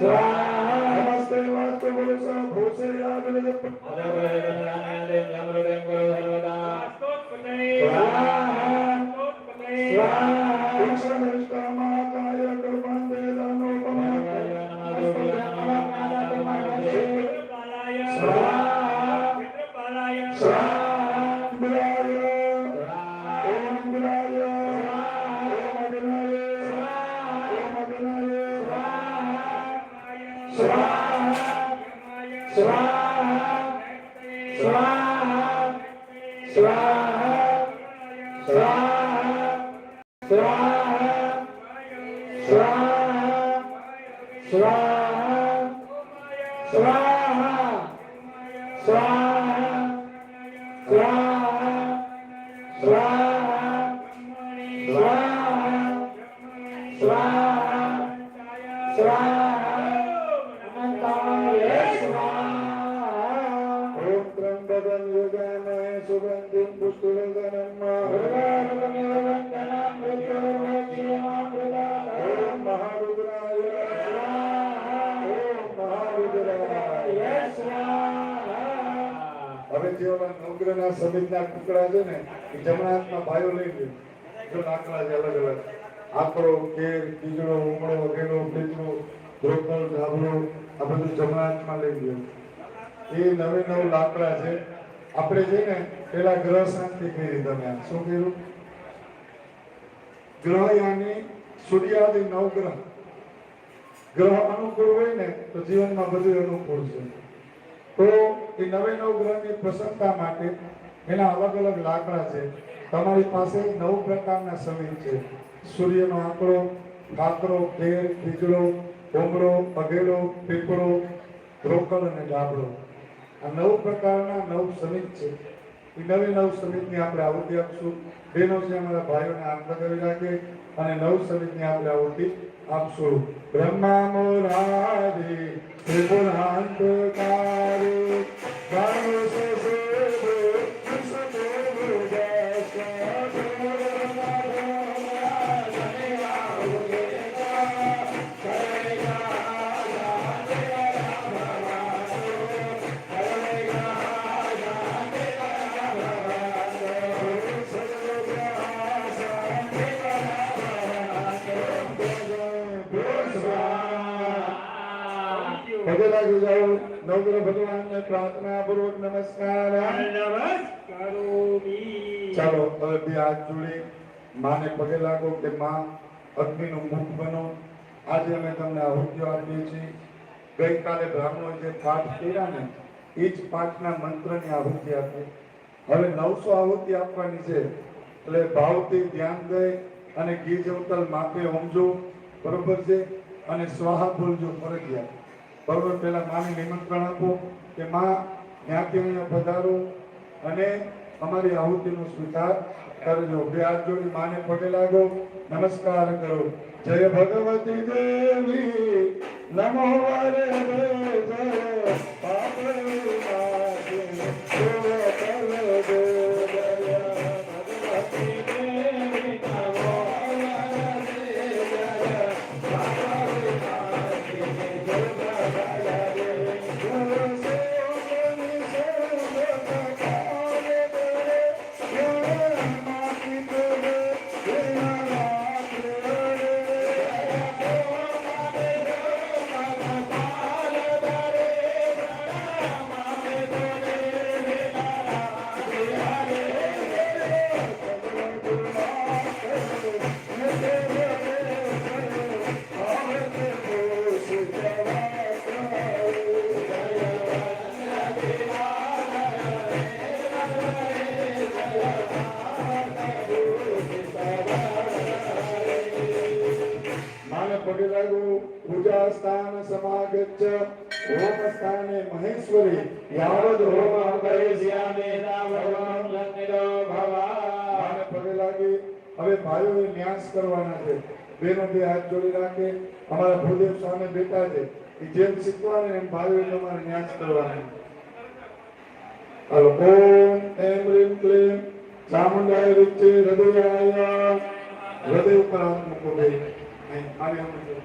నమస్తే వాస్తు బలస Selamat. પુષ્ટિવર્ધનમ ઓમ મહારુદ્રાય ઓમ મહારુદ્રાય હવે જે ઓલા નવગ્રહના સમિતના ટુકડા છે ને, એ જમણા હાથમાં ભાઈઓ લઈ લે. જો લાકડા છે અલગ અલગ. આકરો, કેર કીજડો ઉમળો વગેરે પીતળો ધ્રોકલ ધાબળો, આ બધું જમણા હાથમાં લઈ લે. એ નવે નવ લાકડા છે. આપણે જઈને પેલા ગ્રહ શાંતિ કરી આ. શું કર્યું? ગ્રહ સૂર્યાદિ નવગ્રહ. ગ્રહ અનુકૂળ હોય ને તો જીવનમાં બધું અનુકૂળ છે. તો એ નવે નવ ગ્રહની પ્રસન્નતા માટે એના અલગ અલગ લાકડા છે. તમારી પાસે નવ પ્રકારના સમય છે. સૂર્યનો આંકડો કાકરો કેર ખીજડો કોમળો અઘેલો પીપળો, રોકડ અને ડાબડો. આ નવ પ્રકારના નવ સમિત છે. એ નવી નવ સમિતની આપણે આહુતિ આપશું. બહેનો છે અમારા ભાઈઓને આનંદ કરી રાખે અને નવ સમિતની આપણે આહુતિ આપશું. બ્રહ્મા મોરારી ત્રિપુરાંતકારી પગે લાગી નવગ્રહ ભગવાનને પ્રાર્થના પૂર્વક નમસ્કાર ચાલો હવે બે હાથ જોડી માને પગે લાગો કે માં અગ્નિનું મુખ બનો। આજે અમે તમને આહુતિઓ આપીએ છીએ. ગઈકાલે બ્રાહ્મણો જે પાઠ કર્યા ને એ જ પાઠના મંત્રની આહુતિ આપી હવે નવસો આહુતિ આપવાની છે. એટલે ભાવથી ધ્યાન દઈ અને ગીજ અવતલ માપે ઓમજો બરોબર છે? અને સ્વાહા બોલજો ફરજિયાત. બરોબર પહેલા માને નિમંત્રણ આપો કે માં ત્યાંથી અહીંયા પધારો અને અમારી આહુતિનો સ્વીકાર કરજો. બે હાથ જોડી માને પગે લાગો. નમસ્કાર કરો. જય ભગવતી દેવી. નમો વારે જય પાપ માન પગે લાગુ પૂજા સ્થાન સમાગચ્છ હોમ સ્થાને મહેશ્વરી યાવદ હોમ ભગવાન ભવા માન હવે ભાઈઓએ ન્યાસ કરવાના છે. બેનો બે હાથ જોડી રાખે. અમારા ભૂદેવ સામે બેઠા છે. એ જેમ શીખવાને એમ ભાઈઓએ તમારે ન્યાસ કરવાના. હલો ઓમ એમ રીમ ક્લીમ. ચામુંડાય વિચ્ચે હૃદયાય. હૃદય ઉપર હાથ મૂકો 边，那边我。